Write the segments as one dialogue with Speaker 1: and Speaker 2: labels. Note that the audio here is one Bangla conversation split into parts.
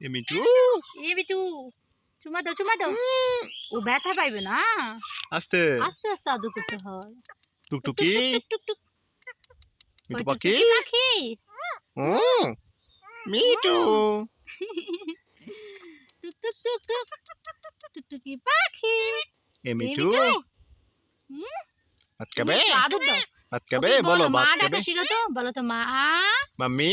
Speaker 1: এ মিঠু
Speaker 2: এ বিটু চুমা দাও চুমা দাও ও ব্যথা পাইবে না
Speaker 1: আস্তে
Speaker 2: আস্তে আস্তে আদর করতে হয়
Speaker 1: টুকটুকি
Speaker 2: টুক টুক
Speaker 1: পাখি
Speaker 2: পাখি
Speaker 1: ও মিঠু
Speaker 2: টুক টুক টুক টুক টুকটুকি পাখি
Speaker 1: এ
Speaker 2: এ
Speaker 1: মিঠু
Speaker 2: বিটু
Speaker 1: ভাত খাবে
Speaker 2: একটু
Speaker 1: ভাত খাবে বলো
Speaker 2: মা ডাকা তো বলো তো মা
Speaker 1: মাম্মি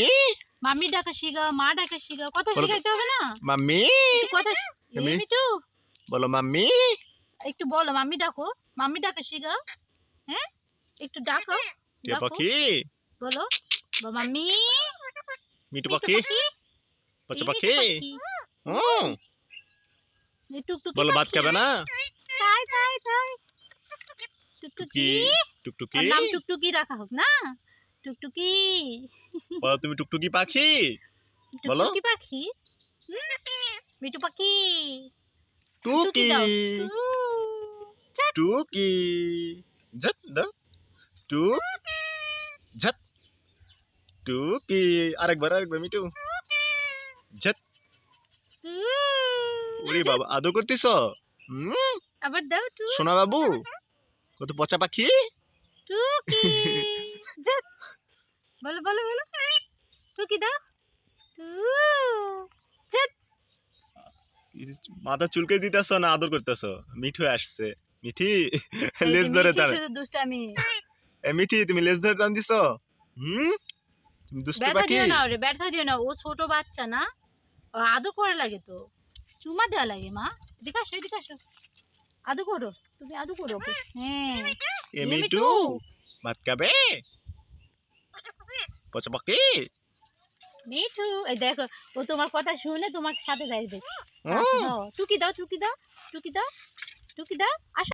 Speaker 2: মাম্মি ডাকা শিখাও মা ডাকা শিখাও কথা
Speaker 1: বলো
Speaker 2: শিখাইতে হবে না?
Speaker 1: মাম্মি?
Speaker 2: একটু কথা? বিটু
Speaker 1: বলো মাম্মি?
Speaker 2: একটু বলো মাম্মি ডাকো। মাম্মি ডাকা শিখাও হ্যাঁ? একটু ডাকো
Speaker 1: টিয়া পাখি?
Speaker 2: বলো বলো, মাম্মি?
Speaker 1: মিঠু পাখি?
Speaker 2: এই
Speaker 1: পাখি?
Speaker 2: টুকটুকি
Speaker 1: বলো ভাত। খাবে না?
Speaker 2: তাই তাই তাই। টুকটুকি?
Speaker 1: টুকি টুকটুকি?
Speaker 2: নাম টুকটুকি রাখা হোক না? টুকটুকি।
Speaker 1: বলো তুমি টুকটুকি পাখি? বলো।
Speaker 2: টুকটুকি পাখি? মিঠু পাখি।
Speaker 1: টুকি। টুকি ঝট। দাও। টুক। ঝট। টুকি। আরেকবার আরেকবার মিঠু। ঝট। ওরে বাবা আদর করতেছ? হুম
Speaker 2: আবার দাও
Speaker 1: সোনা বাবু কত পচা পাখি?
Speaker 2: টুকি। বলো বলো বলো টুকি দাও
Speaker 1: মাথা চুলকে দিতেছ না আদর করতেছ? মিঠু আসছে। মিঠি লেজ ধরে
Speaker 2: মিঠি দুষ্টামি
Speaker 1: এ মিঠি তুমি লেজ ধরে টান দিছ হুম? তুমি দুষ্টু পাখি?
Speaker 2: দিও না ওরে ব্যথা দিও না। ও ছোট বাচ্চা না। আদর করা লাগে তো। চুমা দেওয়া লাগে মা। এদিকে আসো এদিকে আসো। আদু করো। তুমি আদু করো হ্যাঁ।
Speaker 1: এ মিঠু। ভাত খাবে? পচা পাখি
Speaker 2: মিঠু এই দেখো ও তোমার কথা শুনে তোমার সাথে যাইবে। টুকি দাও টুকি দাও টুকি দাও টুকি দাও আসো।